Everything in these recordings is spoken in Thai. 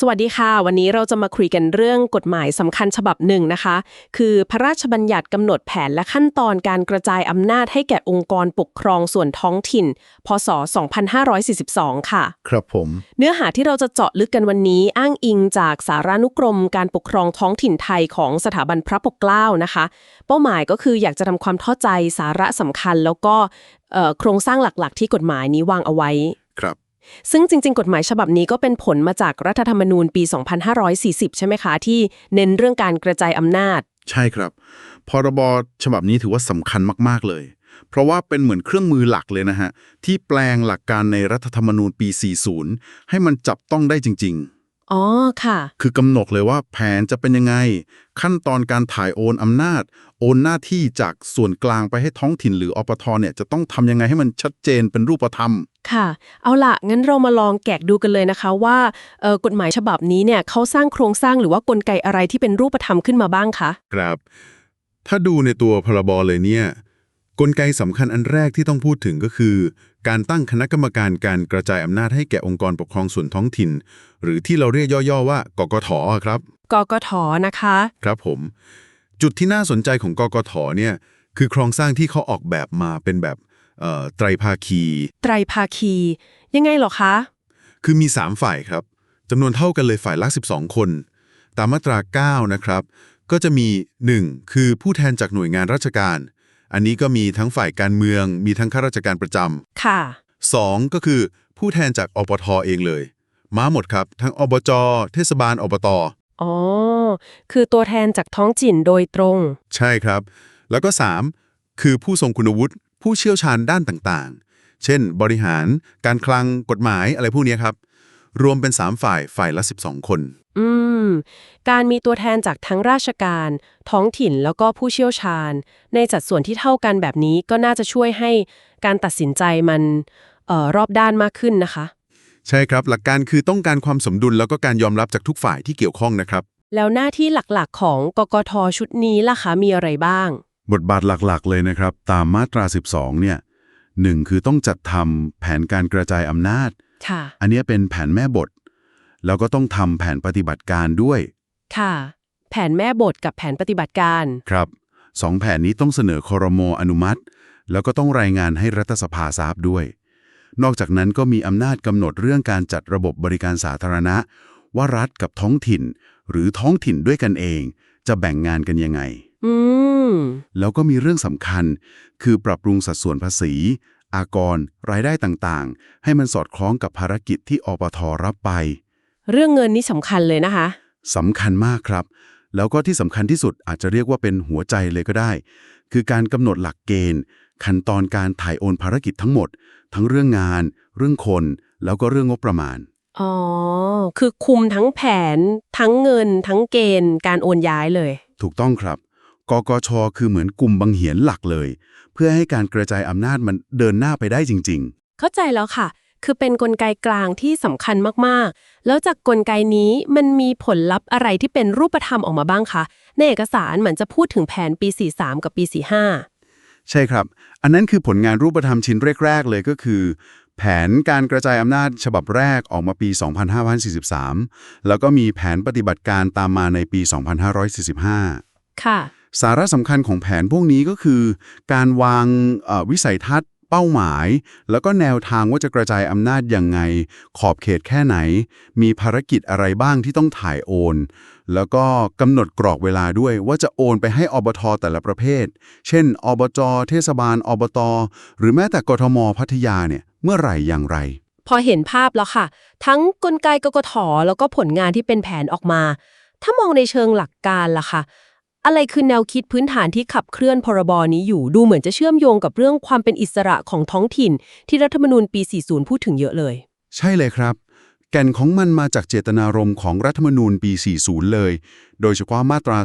สวัสดีค่ะ วันนี้เราจะมาคุยกันเรื่องกฎหมายสำคัญฉบับหนึ่งนะคะ คือพระราชบัญญัติกำหนดแผนและขั้นตอนการกระจายอำนาจให้แก่องค์กรปกครองส่วนท้องถิ่น พศ 2542 ค่ะ ครับผม เนื้อหาที่เราจะเจาะลึกกันวันนี้อ้างอิงจากสารานุกรม การปกครองท้องถิ่นไทยของสถาบันพระปกเกล้านะคะ เป้าหมายก็คืออยากจะทำความเข้าใจสาระสำคัญ แล้วก็เอ่อโครงสร้างหลักๆ ที่กฎหมายนี้วางเอาไว้ครับ ซึ่งจริง ๆ กฎหมายฉบับนี้ก็เป็นผลมาจากรัฐธรรมนูญปี 2540 ใช่ไหมคะ ที่เน้นเรื่องการกระจายอำนาจ ใช่ครับ พรบฉบับนี้ถือว่าสำคัญมาก ๆ เลย เพราะว่าเป็นเหมือนเครื่องมือหลักเลยนะฮะ ที่แปลงหลักการในรัฐธรรมนูญปี 40 ให้มันจับต้องได้จริงอ๋อค่ะๆคือกำหนดเลยว่าแผนจะเป็นยังไง ขั้นตอนการถ่ายโอนอำนาจ โอนหน้าที่จากส่วนกลางไปให้ท้องถิ่นหรืออปทเนี่ยจะต้องทำยังไงให้มันชัดเจนเป็นรูปธรรม ค่ะ เอาล่ะงั้นเรามาลองแกะดูกันเลยนะคะว่าเอ่อกฎหมายฉบับนี้เนี่ยเขาสร้างโครงสร้างหรือว่ากลไกอะไรที่เป็นรูปธรรมขึ้นมาบ้างคะครับ ถ้าดูในตัวพรบเลยเนี่ยกลไกสำคัญอันแรกที่ต้องพูดถึงก็คือ การตั้งคณะกรรมการการกระจายอำนาจให้แก่องค์กรปกครองส่วนท้องถิ่น หรือที่เราเรียกย่อๆว่ากกทครับกกทนะคะ ครับผม จุดที่น่าสนใจของกกทเนี่ยคือโครงสร้างที่เขาออกแบบมาเป็นแบบเอ่อ ไตรภาคี ไตรภาคี ยังไงเหรอคะ คือมี 3 ฝ่ายครับจำนวนเท่ากันเลยฝ่ายละ 12 คน ตามมาตรา 9 นะครับ ก็จะมี 1. คือผู้แทนจากหน่วยงานราชการ อันนี้ก็มีทั้งฝ่ายการเมือง มีทั้งข้าราชการประจค่ะำ 2. ก็คือผู้แทนจากอปทเองเลย มาหมดครับ ทั้งอบจ เทศบาลอบตอ๋อ คือตัวแทนจากท้องถิ่นโดยตรง ใช่ครับ แล้วก็ 3. คือผู้ทรงคุณวุฒิ ผู้เชี่ยวชาญด้านต่างๆ เช่น บริหาร การคลัง กฎหมายอะไรพวกเนี้ยครับ รวมเป็น 3 ฝ่ายฝ่ายละ 12 คน อืม การมีตัวแทนจากทั้งราชการ ท้องถิ่นแล้วก็ผู้เชี่ยวชาญ ในสัดส่วนที่เท่ากันแบบนี้ก็น่าจะช่วยให้การตัดสินใจมันเอ่อรอบด้านมากขึ้นนะคะ ใช่ครับหลักการคือต้องการความสมดุลแล้วก็การยอมรับจากทุกฝ่ายที่เกี่ยวข้องนะครับ แล้วหน้าที่หลักๆ ของกกทชุดนี้ล่ะคะมีอะไรบ้าง บทบาทหลักๆ เลยนะครับ ตามมาตรา 12 เนี่ยหนึ่งคือต้องจัดทำแผนการกระจายอำนาจ ค่ะ อันเนี้ยเป็นแผนแม่บท แล้วก็ต้องทำแผนปฏิบัติการด้วย ค่ะ แผนแม่บทกับแผนปฏิบัติการ ครับสองแผนนี้ต้องเสนอคอรมออนุมัติ แล้วก็ต้องรายงานให้รัฐสภาทราบด้วย นอกจากนั้นก็มีอำนาจกำหนดเรื่องการจัดระบบบริการสาธารณะ ว่ารัฐกับท้องถิ่น หรือท้องถิ่นด้วยกันเอง จะแบ่งงานกันยังไงอืม แล้วก็มีเรื่องสำคัญ คือปรับปรุงสัดส่วนภาษี อากร รายได้ต่างๆ ให้มันสอดคล้องกับภารกิจที่อปทรับไป เรื่องเงินนี่สำคัญเลยนะคะสำคัญมากครับ แล้วก็ที่สำคัญที่สุดอาจจะเรียกว่าเป็นหัวใจเลยก็ได้ คือการกำหนดหลักเกณฑ์ ขั้นตอนการถ่ายโอนภารกิจทั้งหมด ทั้งเรื่องงาน เรื่องคน แล้วก็เรื่องงบประมาณ อ๋อ คือคุมทั้งแผน ทั้งเงิน ทั้งเกณฑ์ การโอนย้ายเลย ถูกต้องครับ กกช คือเหมือนกลุ่มบังเหียนหลักเลย เพื่อให้การกระจายอำนาจมันเดินหน้าไปได้จริง ๆ เข้าใจแล้วค่ะ คือเป็นกลไกกลางที่สำคัญมากๆ แล้วจากกลไกนี้มันมีผลลัพธ์อะไรที่เป็นรูปธรรมออกมาบ้างคะในเอกสารเหมือนจะพูดถึงแผนปี 43 กับปี 45 ใช่ครับ อันนั้นคือผลงานรูปธรรมชิ้นแรก ๆ เลยก็คือ แผนการกระจายอำนาจฉบับแรกออกมาปี 2543 แล้วก็มีแผนปฏิบัติการตามมาในปี 2545 ค่ะ สาระสำคัญของแผนพวกนี้ก็คือ การวางวิสัยทัศน์ เป้าหมาย แล้วก็แนวทางว่าจะกระจายอำนาจยังไง ขอบเขตแค่ไหน มีภารกิจอะไรบ้างที่ต้องถ่ายโอน แล้วก็กำหนดกรอบเวลาด้วยว่าจะโอนไปให้อบทแต่ละประเภท เช่น อบจ เทศบาล อบต หรือแม้แต่กทม พัทยาเนี่ยเมื่อไหร่อย่างไรพอเห็นภาพแล้วค่ะ ทั้งกลไกกกทแล้วก็ผลงานที่เป็นแผนออกมา ถ้ามองในเชิงหลักการล่ะค่ะ อะไรคือแนวคิดพื้นฐานที่ขับเคลื่อนพรบนี้อยู่ดูเหมือนจะเชื่อมโยงกับเรื่องความเป็นอิสระของท้องถิ่น ที่รัฐธรรมนูญปี 40 พูดถึงเยอะเลย ใช่เลยครับ แก่นของมันมาจากเจตนารมณ์ของรัฐธรรมนูญปี 40 เลย โดยเฉพาะมาตรา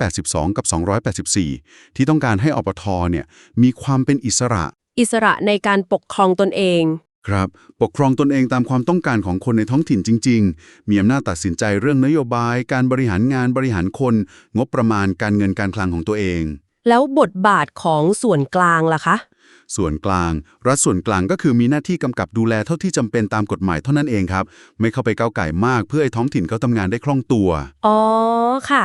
282 กับ 284 ที่ต้องการให้อปทเนี่ยมีความเป็นอิสระ อิสระในการปกครองตนเอง ครับ ปกครองตนเองตามความต้องการของคนในท้องถิ่นจริง ๆ มีอำนาจตัดสินใจเรื่องนโยบาย การบริหารงานบริหารคน งบประมาณการเงินการคลังของตัวเอง แล้วบทบาทของส่วนกลางล่ะคะ ส่วนกลาง รัฐส่วนกลางก็คือมีหน้าที่กำกับดูแลเท่าที่จำเป็นตามกฎหมายเท่านั้นเองครับ ไม่เข้าไปก้าวไก่มากเพื่อให้ท้องถิ่นเขาทำงานได้คล่องตัว อ๋อค่ะ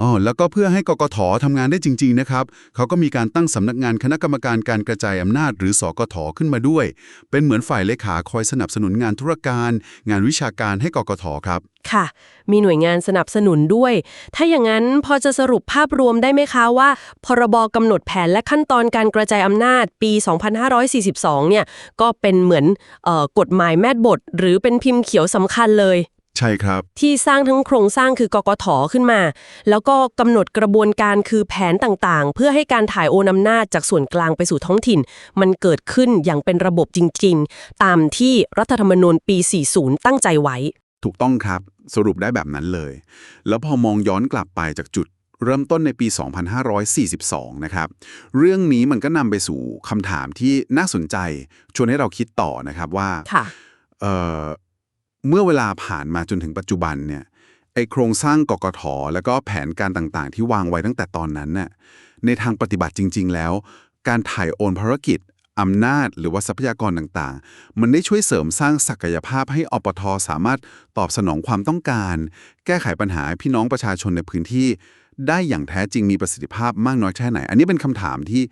อ๋อแล้วก็เพื่อให้กกททำงานได้จริง ๆ นะครับ เขาก็มีการตั้งสำนักงานคณะกรรมการการกระจายอำนาจ หรือสกทขึ้นมาด้วย เป็นเหมือนฝ่ายเลขาคอยสนับสนุนงานธุรการ งานวิชาการให้กกทครับ ค่ะ มีหน่วยงานสนับสนุนด้วย ถ้าอย่างนั้นพอจะสรุปภาพรวมได้ไหมคะว่า พรบกำหนดแผนและขั้นตอนการกระจายอำนาจปี 2542 เนี่ยก็เป็นเหมือนเออกฎหมายแม่บท หรือเป็นพิมพ์เขียวสำคัญเลย ใช่ครับ ที่สร้างทั้งโครงสร้างคือกกทขึ้นมา แล้วก็กำหนดกระบวนการคือแผนต่างๆ เพื่อให้การถ่ายโอนอำนาจจากส่วนกลางไปสู่ท้องถิ่น มันเกิดขึ้นอย่างเป็นระบบจริง ๆ ตามที่รัฐธรรมนูญปี 40 ตั้งใจไว้ ถูกต้องครับ สรุปได้แบบนั้นเลย แล้วพอมองย้อนกลับไปจากจุดเริ่มต้นในปี 2542 นะครับ เรื่องนี้มันก็นำไปสู่คำถามที่น่าสนใจ ชวนให้เราคิดต่อนะครับว่าค่ะ เมื่อเวลาผ่านมาจนถึงปัจจุบันเนี่ยไอโครงสร้างกกทแล้วก็แผนการต่างๆ ที่วางไว้ตั้งแต่ตอนนั้นน่ะในทางปฏิบัติจริง ๆ แล้ว การถ่ายโอนภารกิจอำนาจหรือว่าทรัพยากรต่างๆ มันได้ช่วยเสริมสร้างศักยภาพให้อปทสามารถตอบสนองความต้องการ แก้ไขปัญหาพี่น้องประชาชนในพื้นที่ ได้อย่างแท้จริงมีประสิทธิภาพมากน้อยแค่ไหน อันนี้เป็นคำถามที่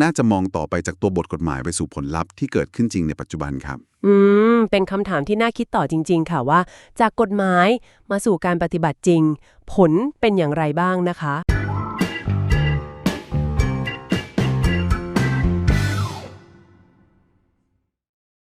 น่าจะมองต่อไปจากตัวบทกฎหมายไปสู่ผลลัพธ์ที่เกิดขึ้นจริงในปัจจุบันครับ อืม เป็นคำถามที่น่าคิดต่อจริง ๆ ค่ะว่า จากกฎหมายมาสู่การปฏิบัติจริง ผลเป็นอย่างไรบ้างนะคะ